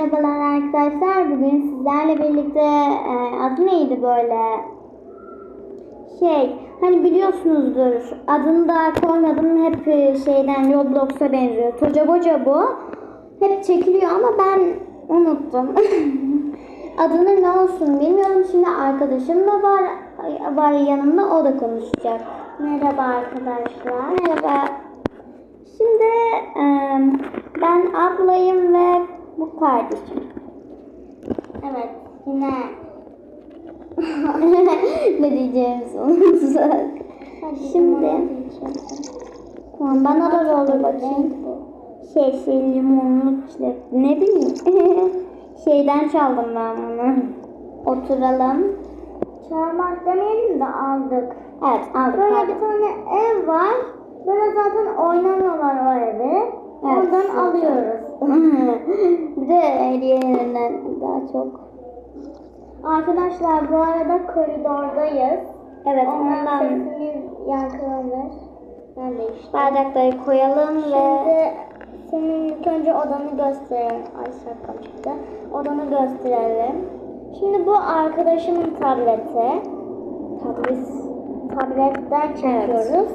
Merhabalar arkadaşlar. Bugün sizlerle birlikte e, adı neydi böyle? Şey, hani biliyorsunuzdur. Adını da koymadım. Hep e, şeyden Roblox'a benziyor. Toca boca bu. Hep çekiliyor ama ben unuttum. Adını ne olsun bilmiyorum. Şimdi arkadaşım da var var yanımda. O da konuşacak. Merhaba arkadaşlar. Merhaba. Şimdi e, ben ablayım ve bu kardeşim. Evet, yine ne diyeceğimizi unutsak. Şimdi tamam bana da roller bakayım. Şey şey limonlu çilek ne bileyim. Şeyden çaldım ben bunu. Oturalım. Çalmak demeyelim de aldık. Evet aldık. Böyle aldık. bir tane ev var. Böyle zaten oynamıyorlar o evi. Ondan alıyoruz. bir de hediyelerinden daha çok. Arkadaşlar bu arada koridordayız. Evet Ondan ondan sesimiz yankılanır. Ben de işte. Bardakları koyalım ve Şimdi senin ilk önce odanı gösterelim. Ay şapkam çıktı. Odanı gösterelim. Şimdi bu arkadaşımın tableti. Tablet, tabletten çekiyoruz.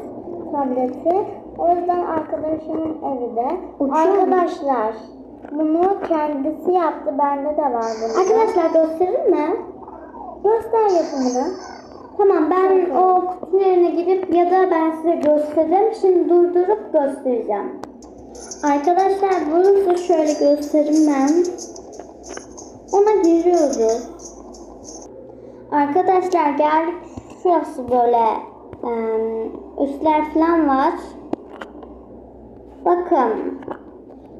Tableti. O yüzden arkadaşımın evi de. Uçuyor mu? Arkadaşlar bunu kendisi yaptı. Bende de var bunu. arkadaşlar gösterir mi? göster yapımını. Tamam ben o kutunun yerine girip ya da ben size göstereyim. Şimdi durdurup göstereceğim. Arkadaşlar burası şöyle göstereyim ben. Ona giriyoruz. Arkadaşlar geldik. Şurası böyle üstler falan var. Bakın.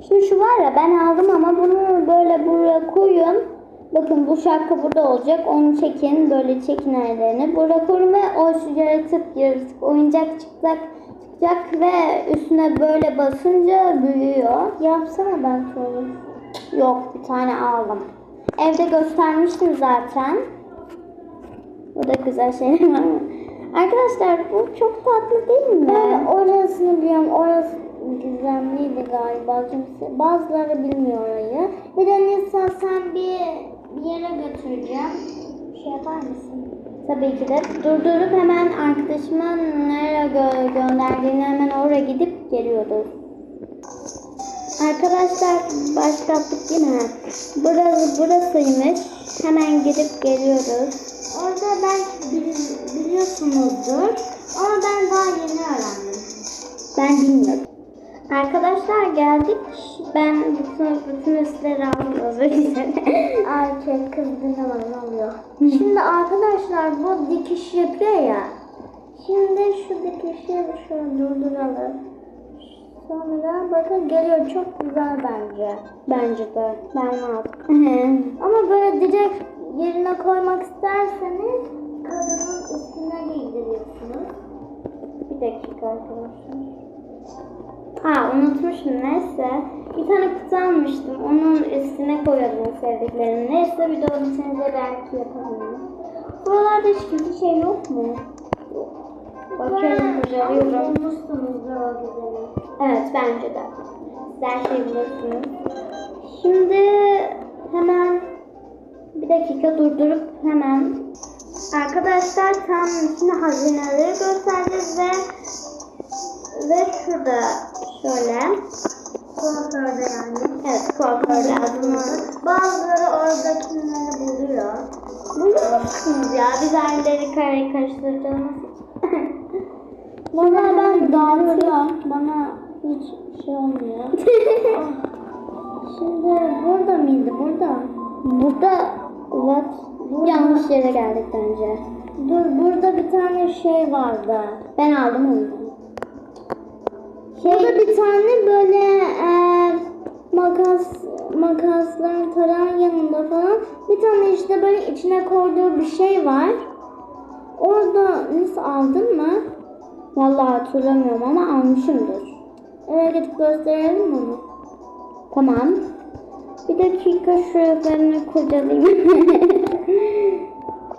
Şimdi şu var ya ben aldım ama bunu böyle buraya koyun. Bakın bu şarkı burada olacak. Onu çekin. Böyle çekin ellerini. Buraya koyun ve o şu yaratık yaratık oyuncak çıkacak çıkacak ve üstüne böyle basınca büyüyor. Yapsana ben şöyle. Yok bir tane aldım. Evde göstermiştim zaten. Bu da güzel şeyler. Arkadaşlar bu çok tatlı değil mi? Ben orasını biliyorum. Orası gizemliydi galiba. Kimse, bazıları bilmiyor orayı. Bir de Nisa sen bir, bir yere götüreceğim. Şey yapar mısın? Tabii ki de durdurup hemen arkadaşımın nereye gö- gönderdiğini hemen oraya gidip geliyoruz. Arkadaşlar başlattık yine. Burası burasıymış. Hemen gidip geliyoruz. Orada belki bil- biliyorsunuzdur. Ama ben daha yeni öğrendim. Ben bilmiyorum. Arkadaşlar geldik. Ben bütün bütün üstleri aldım. Özür dilerim. Erkek kız dinlemeden oluyor. Şimdi arkadaşlar bu dikiş yapıyor ya. Şimdi şu dikişi şöyle durduralım. Sonra bakın geliyor çok güzel bence. Bence de. Ben aldım. Ama böyle direkt yerine koymak isterseniz kadının üstüne giydiriyorsunuz. Bir dakika arkadaşlar. Ha unutmuşum neyse. Bir tane kutu almıştım. Onun üstüne koyuyordum sevdiklerimi. Neyse bir de onun içinde belki yapabilirim. Buralarda hiç kötü şey yok mu? Bakıyorum kurcalıyorum. Bulmuşsunuzdur o güzeli. Evet bence de. Siz her şeyi bulursunuz. Şimdi hemen bir dakika durdurup hemen Arkadaşlar tam şimdi hazineleri göstereceğiz ve ve şurada şöyle Kuaförde yani. evet kuaförde adını Bazıları oradakileri buluyor. Buluyor musunuz ya? Biz aileleri kare karıştırdığımız için. Valla ben dağıtıyorum. Bana hiç şey olmuyor. Şimdi burada mıydı? Burada. Burada what? Burada. Yanlış yere geldik bence. Dur burada bir tane şey vardı. Ben aldım onu. Burada bir tane böyle e, makas makasların tarağın yanında falan bir tane işte böyle içine koyduğu bir şey var. Orada nasıl aldın mı? Vallahi hatırlamıyorum ama almışımdır. Eve gidip gösterelim onu? Tamam. Bir dakika şuralarını kurcalayayım.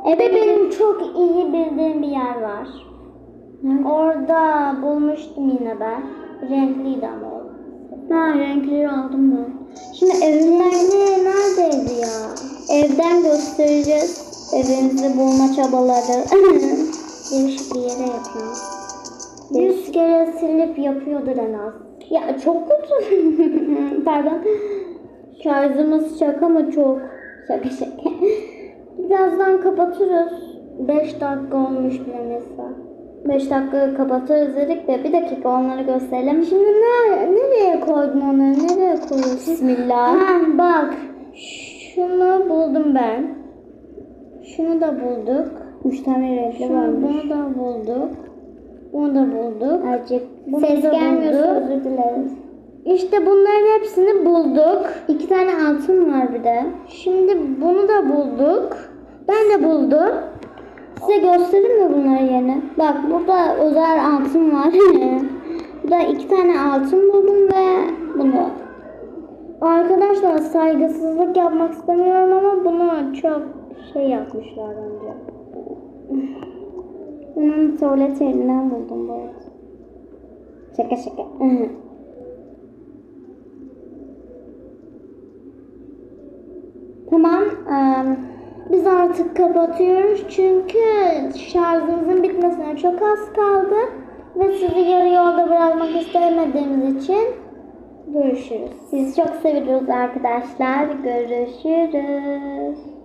Eve benim çok iyi bildiğim bir yer var. Orada bulmuştum yine ben. Renkliydi ama o. Ha renkleri aldım ben. Şimdi evimden Renkli Birazdan göstereceğiz evimizi bulma çabaları. Değişik bir yere yapıyoruz. Yüz kere silip yapıyordur en az. Ya çok kötü. Pardon. Şarjımız şaka mı çok? Şaka şaka. Birazdan kapatırız. 5 dakika olmuş bile mesela. 5 dakika kapatırız dedik de bir dakika onları gösterelim. Şimdi ne, nereye koydum onları? Nereye koyuyorsun? Bismillah. Ha, bak. Şunu buldum ben. Şunu da bulduk. 3 tane renkli varmış. Bunu da bulduk. Bunu da bulduk. Azıcık Bunu ses gelmiyorsa özür dileriz. İşte bunların hepsini bulduk. İki tane altın var bir de. Şimdi bunu da bulduk. Ben de buldum. Size göstereyim mi bunları yeni? Bak burada özel altın var. burada iki tane altın buldum ve bunu. Arkadaşlar saygısızlık yapmak istemiyorum ama bunu çok şey yapmışlar bence. Bunun tuvalet elinden buldum bu arada. Şaka şaka. Tamam. eee, biz artık kapatıyoruz çünkü şarjımızın bitmesine çok az kaldı. Ve sizi yarı yolda bırakmak istemediğimiz için görüşürüz. Sizi çok seviyoruz arkadaşlar. Görüşürüz.